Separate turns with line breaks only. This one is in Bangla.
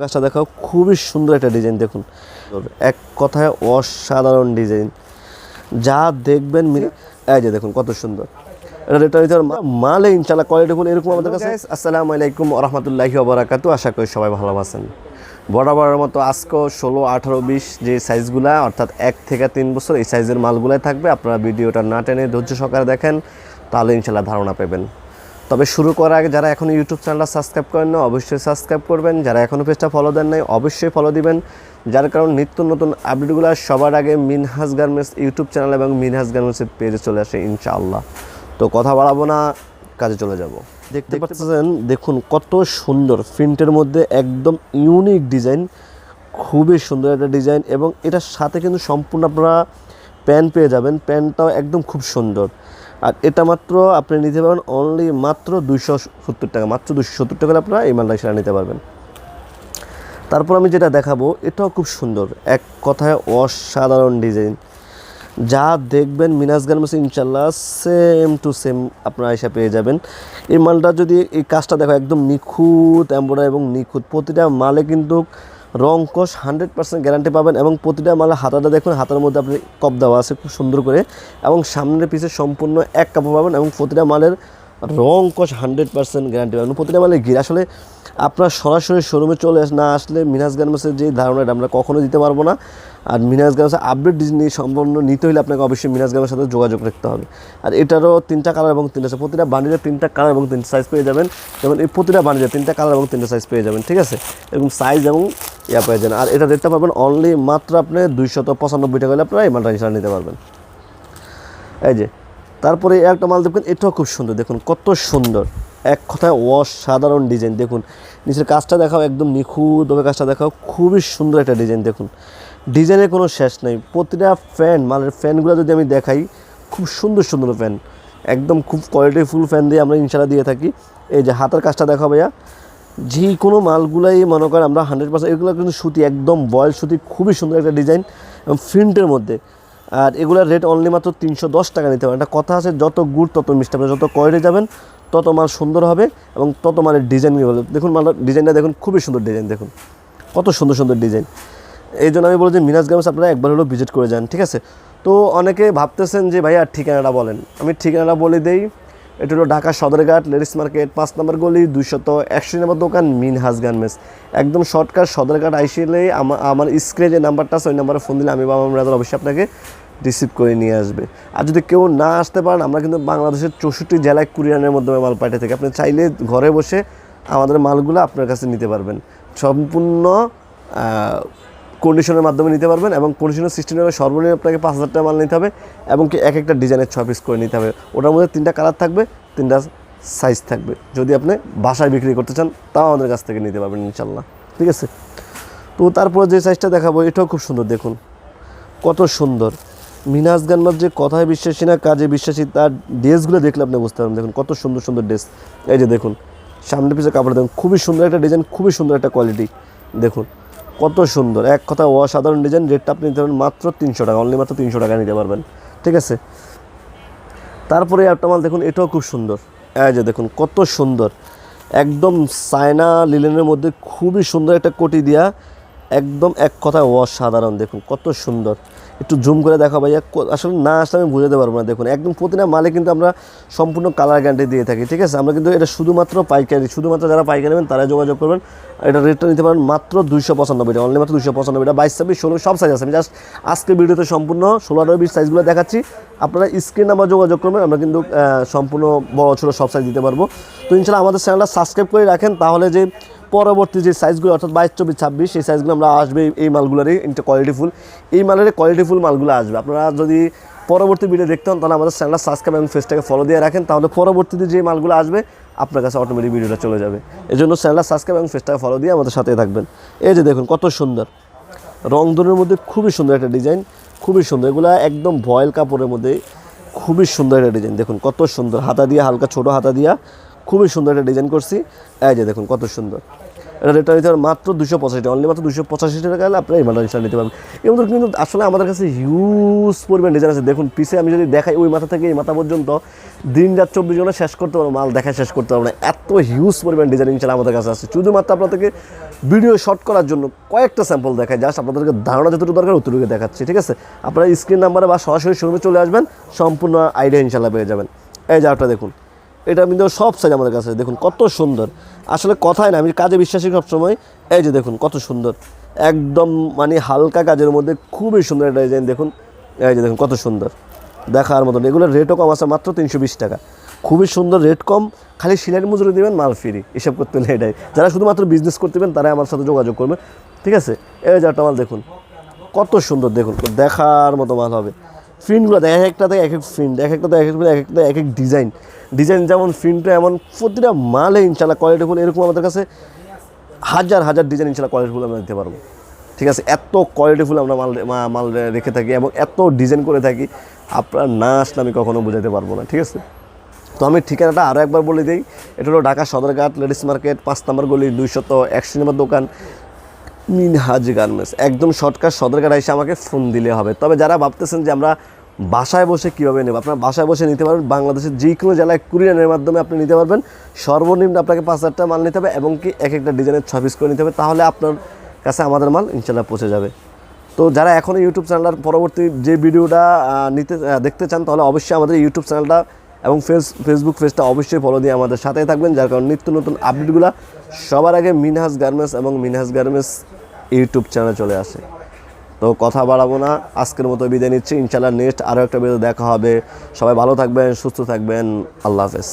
কাজটা দেখাও খুবই সুন্দর একটা ডিজাইন দেখুন। এক কথায় অসাধারণ ডিজাইন যা দেখবেন এই যে দেখুন কত সুন্দর। এটা হচ্ছে মালে ইনশাল্লাহ কোয়ালিটি ফুল এরকম আমাদের কাছে। আসসালামু আলাইকুম রহমতুল্লাহি ওবরাকাতু আশা করি সবাই ভালো আছেন। বরাবরের মতো আজকেও ষোলো আঠারো বিশ যে সাইজগুলা অর্থাৎ এক থেকে তিন বছর এই সাইজের মালগুলাই থাকবে। আপনারা ভিডিওটা না টেনে ধৈর্য সহকারে দেখেন তাহলে ইনশাল্লাহ ধারণা পাবেন। তবে শুরু করার আগে যারা এখন ইউটিউব চ্যানেলটা সাবস্ক্রাইব করেন না অবশ্যই সাবস্ক্রাইব করবেন। যারা এখনও পেজটা ফলো দেন নাই অবশ্যই ফলো দিবেন। যার কারণ নিত্য নতুন আপডেটগুলো সবার আগে মিনহাজ গার্মেন্টস ইউটিউব চ্যানেল এবং মিনহাজ গার্মেন্টসের পেজে চলে আসে ইনশাআল্লাহ। তো কথা বাড়াবো না কাজে চলে যাব। দেখতে পাচ্ছেন? দেখুন কত সুন্দর প্রিন্টের মধ্যে একদম ইউনিক ডিজাইন খুবই সুন্দর একটা ডিজাইন এবং এটার সাথে কিন্তু সম্পূর্ণ আপনারা প্যান্ট পেয়ে যাবেন। প্যান্টটাও একদম খুব সুন্দর। আর এটা মাত্র আপনি নিতে পারবেন অনলি মাত্র দুইশো সত্তর টাকা, মাত্র দুশো সত্তর টাকা আপনারা এই মালটা সেটা নিতে পারবেন। তারপর আমি যেটা দেখাবো, এটাও খুব সুন্দর, এক কথায় অসাধারণ ডিজাইন যা দেখবেন মিনাস গার্মেন্টস ইনশাল্লাহ সেম টু সেম আপনারা এসে পেয়ে যাবেন। এই মালটা যদি এই কাজটা দেখো, একদম নিখুঁত এম্বয়ডারি এবং নিখুঁত, প্রতিটা মালে কিন্তু রং কষ হান্ড্রেড পার্সেন্ট গ্যারান্টি পাবেন এবং প্রতিটা মালে হাতাটা দেখুন, হাতার মধ্যে আপনি কপ দেওয়া আছে, খুব সুন্দর করে। এবং সামনের পিছে সম্পূর্ণ এক কাপড় পাবেন এবং প্রতিটা মালের রং কষ হান্ড্রেড পার্সেন্ট গ্যারান্টি পাবেন। প্রতিটা মালের গির আসলে আপনার সরাসরি শোরুমে চলে আস, না আসলে মিনাস গার্মেন্টসের যে ধারণাটা আমরা কখনো দিতে পারব না। আর মিনাস গার্মেন্টসের আপডেট নিয়ে সম্পূর্ণ নিতে হলে আপনাকে অবশ্যই মিনাস গার্মেন্টসের সাথে যোগাযোগ রাখতে হবে। আর এটারও তিনটা কালার এবং তিনটা size। প্রতিটা বান্ডিলে তিনটা কালার এবং তিনটা সাইজ পেয়ে যাবেন। যেমন এই প্রতিটা বান্ডিলে তিনটা কালার এবং তিনটা সাইজ পেয়ে যাবেন, ঠিক আছে? এবং সাইজ এবং ইয়া পেয়ে যাবেন আর এটা দেখতে পারবেন অনলি মাত্র আপনি দুইশত পঁচানব্বই টাকা হলে আপনারা এই মালটা ইনশাল্লাহ নিতে পারবেন। এই যে, তারপরে একটা মাল দেখবেন এটাও খুব সুন্দর, দেখুন কত সুন্দর। এক কথায় অসাধারণ ডিজাইন দেখুন। নিচের কাজটা দেখাও একদম নিখুঁতভাবে কাজটা দেখাও, খুবই সুন্দর একটা ডিজাইন দেখুন। ডিজাইনের কোনো শেষ নেই, প্রতিটা ফ্যান মালের ফ্যানগুলো যদি আমি দেখাই, খুব সুন্দর সুন্দর ফ্যান একদম খুব কোয়ালিটিফুল ফ্যান দিয়ে আমরা ইনশাল্লাহ দিয়ে থাকি। এই যে হাতের কাজটা দেখাও ভাইয়া যে কোনো মালগুলাই মনে করেন আমরা হান্ড্রেড পার্সেন্ট এগুলো কিন্তু সুতি, একদম বয়েল সুতি, খুবই সুন্দর একটা ডিজাইন এবং প্রিন্টের মধ্যে। আর এগুলোর রেট অনলি মাত্র তিনশো দশ টাকা নিতে পারেন একটা কথা আছে, যত গুড়, তত মিষ্টি আপনি যত কয়রে যাবেন, তত মাল সুন্দর হবে এবং তত মালের ডিজাইন দেখুন মালের ডিজাইনটা দেখুন, খুবই সুন্দর ডিজাইন দেখুন। কত সুন্দর সুন্দর ডিজাইন এই জন্য আমি বলি যে মিনাজ গার্মেন্টস আপনারা একবার হলেও ভিজিট করে যান, ঠিক আছে? তো অনেকে ভাবতেছেন যে, ভাইয়া ঠিকানাটা বলেন। আমি ঠিকানাটা বলে দেই এটা হলো ঢাকা সদরঘাট, লেডিস মার্কেট, পাঁচ নম্বর গলি, দুইশত একশো নম্বর দোকান, মিনহাজ গার্মেন্টস একদম শর্টকাট সদরঘাট আইসিলে আমার আমার স্ক্রিনে যে নাম্বারটা আছে, ওই নাম্বারে ফোন দিলে আমি বাবা রাজার অবশ্যই আপনাকে রিসিভ করে নিয়ে আসবে। আর যদি কেউ না আসতে পারেন, আমরা কিন্তু বাংলাদেশের চৌষট্টি জেলায় কুরিয়ানের মাধ্যমে মাল পাঠিয়ে থাকি আপনি চাইলে ঘরে বসে আমাদের মালগুলো আপনার কাছে নিতে পারবেন। সম্পূর্ণ কন্ডিশনের মাধ্যমে নিতে পারবেন এবং কন্ডিশনের সিস্টেমে সর্বনিম্ন আপনাকে পাঁচ হাজার টাকা মাল নিতে হবে এবং কি এক একটা ডিজাইনের ছ পিস করে নিতে হবে। ওটার মধ্যে তিনটা কালার থাকবে, তিনটা সাইজ থাকবে। যদি আপনি বাসায় বিক্রি করতে চান, তাও আমাদের কাছ থেকে নিতে পারবেন ইনশাল্লাহ ঠিক আছে? তো তারপরে যে সাইজটা দেখাবো, এটাও খুব সুন্দর, দেখুন। কত সুন্দর। মিনাজ গান্নার যে কথায় বিশ্বাসী না, কাজে বিশ্বাসী, তার ড্রেসগুলো দেখলে আপনি বুঝতে পারবেন। দেখুন, কত সুন্দর সুন্দর ড্রেস। এই যে দেখুন সামনে পিছিয়ে কাপড় দেখুন, খুবই সুন্দর একটা ডিজাইন খুবই সুন্দর একটা কোয়ালিটি দেখুন কত সুন্দর। এক কথা, অসাধারণ ডিজাইন রেটটা আপনি নিতে পারবেন মাত্র তিনশো টাকা অনলি মাত্র তিনশো টাকা নিতে পারবেন। ঠিক আছে? তারপরে একটা মাল দেখুন, এটাও খুব সুন্দর। এই যে দেখুন, কত সুন্দর। একদম সায়না লিলেনের মধ্যে খুবই সুন্দর একটা কোটি দিয়া একদম এক কথায় অসাধারণ, দেখুন কত সুন্দর। একটু জুম করে দেখা ভাইয়া আসলে না আসলে আমি বুঝাতে পারব না, দেখুন একদম প্রতিটা মালে কিন্তু আমরা সম্পূর্ণ কালার গ্যারান্টি দিয়ে থাকি, ঠিক আছে? আমরা কিন্তু এটা শুধুমাত্র পাইকারি, শুধুমাত্র যারা পাইকারি নেবেন তারা যোগাযোগ করবেন। এটা রেটটা নিতে পারেন মাত্র দুইশো পঁচানব্বই টাকা অনলি মাত্র দুইশো পঁচানব্বই টাকা। বাইশ, ছাব্বিশ, ষোলো, সব সাইজ আছে। আমি জাস্ট আজকের ভিডিওতে সম্পূর্ণ ষোলো, আঠারো, বিশ সাইজগুলো দেখাচ্ছি। আপনারা স্ক্রিন নাম্বার যোগাযোগ করবেন, আমরা কিন্তু সম্পূর্ণ বড় ছোটো সব সাইজ দিতে পারব। তো ইনশাল্লাহ আমাদের চ্যানেলটা সাবস্ক্রাইব করে রাখেন, তাহলে যে পরবর্তী যে সাইজগুলো অর্থাৎ বাইশ, চব্বিশ, ছাব্বিশ, সেই সাইজগুলো আমরা আসবে এই- মালগুলোরই এটা কোয়ালিটিফুল এই মালের কোয়ালিটিফুল মালগুলো আসবে। আপনারা যদি পরবর্তী ভিডিও দেখতে হন তাহলে আমাদের চ্যানেলটা সাবস্ক্রাইব এবং ফেসটাকে ফলো দিয়ে রাখেন। তাহলে পরবর্তীতে যে মালগুলো আসবে, আপনার কাছে অটোমেটিক ভিডিওটা চলে যাবে। এই জন্য চ্যানেলটা সাবস্ক্রাইব এবং ফেসটাকে ফলো দিয়ে আমাদের সাথে থাকবেন। এই যে দেখুন, কত সুন্দর। রং ধরনের মধ্যে খুবই সুন্দর একটা ডিজাইন খুবই সুন্দর। এগুলো একদম ভয়েল কাপড়ের মধ্যে খুবই সুন্দর একটা ডিজাইন দেখুন, কত সুন্দর। হাতা দিয়ে, হালকা ছোট হাতা দিয়া খুবই সুন্দর একটা ডিজাইন করছি। এই যে দেখুন, কত সুন্দর। এটা রেটটা নিতে মাত্র দুশো পঁচাশি টাকা অনলি মাত্র দুশো পঁচাশি টাকা হলে আপনি এই মালটা নিতে পারবেন। এবং কিন্তু আসলে আমাদের কাছে হিউজ পরিমাণ ডিজাইন আছে। দেখুন পিসে আমি যদি দেখাই ওই মাথা থেকে এই মাথা পর্যন্ত দিন রাত চব্বিশ ঘণ্টা শেষ করতে পারব মাল দেখা শেষ করতে পারব না। এত হিউজ পরিমাণ ডিজাইন ইনশাল্লাহ আমাদের কাছে আছে। শুধুমাত্র আপনাদেরকে ভিডিও শর্ট করার জন্য কয়েকটা স্যাম্পল দেখায় জাস্ট আপনাদেরকে ধারণা যতটুকু দরকার অতটুকু দেখাচ্ছি, ঠিক আছে? আপনারা স্ক্রিন নাম্বারে বা সরাসরি শোরুমে চলে আসবেন, সম্পূর্ণ আইডিয়া ইনশাল্লাহ পেয়ে যাবেন। এই আপনারা দেখুন। এটা কিন্তু সব সাইজ আমাদের কাছে। দেখুন কত সুন্দর। আসলে কথাই না, আমি কাজে বিশ্বাসী সবসময়। এই যে দেখুন কত সুন্দর। একদম মানে হালকা কাজের মধ্যে খুবই সুন্দর একটা ডিজাইন দেখুন। এই যে দেখুন কত সুন্দর। দেখার মতন। এগুলোর রেটও কম আছে, মাত্র তিনশো বিশ টাকা। খুবই সুন্দর রেট কম, খালি সিলাই মজুরি দেবেন, মাল ফ্রি এসব করতে হলে এটাই। যারা শুধুমাত্র বিজনেস করতে করতেবেন তারাই আমার সাথে যোগাযোগ করবে। ঠিক আছে? এই যে একটা মাল দেখুন। কত সুন্দর দেখুন। দেখার মতো মাল হবে। প্রিন্টগুলো দেখ, এক একটা থেকে এক এক প্রিন্ট এক একটা এক এক এক একটা এক এক ডিজাইন। ডিজাইন যেমন প্রিন্টটা এমন, প্রতিটা মালে ইনশাল্লাহ কোয়ালিটিফুল এরকম আমাদের কাছে হাজার হাজার ডিজাইন ইনশাল্লাহ কোয়ালিটিফুল আমরা দিতে পারব। ঠিক আছে? এত কোয়ালিটিফুল আমরা মাল মাল রেখে থাকি এবং এত ডিজাইন করে থাকি, আপনার না আসলে আমি কখনো বোঝাতে পারব না। ঠিক আছে? তো আমি ঠিকানাটা আরও একবার বলে দিই। এটা হলো ঢাকা সদরঘাট, লেডিস মার্কেট, পাঁচ নম্বর গলি, দুইশত একশো নম্বর দোকান। মিনহাজ গার্মেন্টস। একদম শর্টকাট সদরঘাট এসে আমাকে ফোন দিলে হবে। তবে যারা ভাবতেছেন যে আমরা বাসায় বসে কীভাবে নেব, আপনার বাসায় বসে নিতে পারবেন। বাংলাদেশের যে কোনো জেলায় কুরিয়ানের মাধ্যমে আপনি নিতে পারবেন। সর্বনিম্ন আপনাকে পাঁচ হাজারটা মাল নিতে হবে এবং কি এক একটা ডিজাইনের ছ পিস করে নিতে হবে। তাহলে আপনার কাছে আমাদের মাল ইনশাল্লাহ পৌঁছে যাবে। তো যারা এখনও ইউটিউব চ্যানেলটার পরবর্তী যে ভিডিওটা নিতে দেখতে চান, তাহলে অবশ্যই আমাদের ইউটিউব চ্যানেলটা এবং ফেস ফেসবুক পেজটা অবশ্যই ফলো দিয়ে আমাদের সাথেই থাকবেন। যার কারণে নিত্য নতুন আপডেটগুলো সবার আগে মিনহাজ গার্মেন্টস এবং মিনহাজ গার্মেন্টস ইউটিউব চ্যানেলে চলে আসে। তো কথা বাড়াবো না, আজকের মতো বিদায় নিচ্ছি। ইনশাল্লাহ নেক্সট আরও একটা ভিডিও দেখা হবে। সবাই ভালো থাকবেন, সুস্থ থাকবেন। আল্লাহ হাফেজ।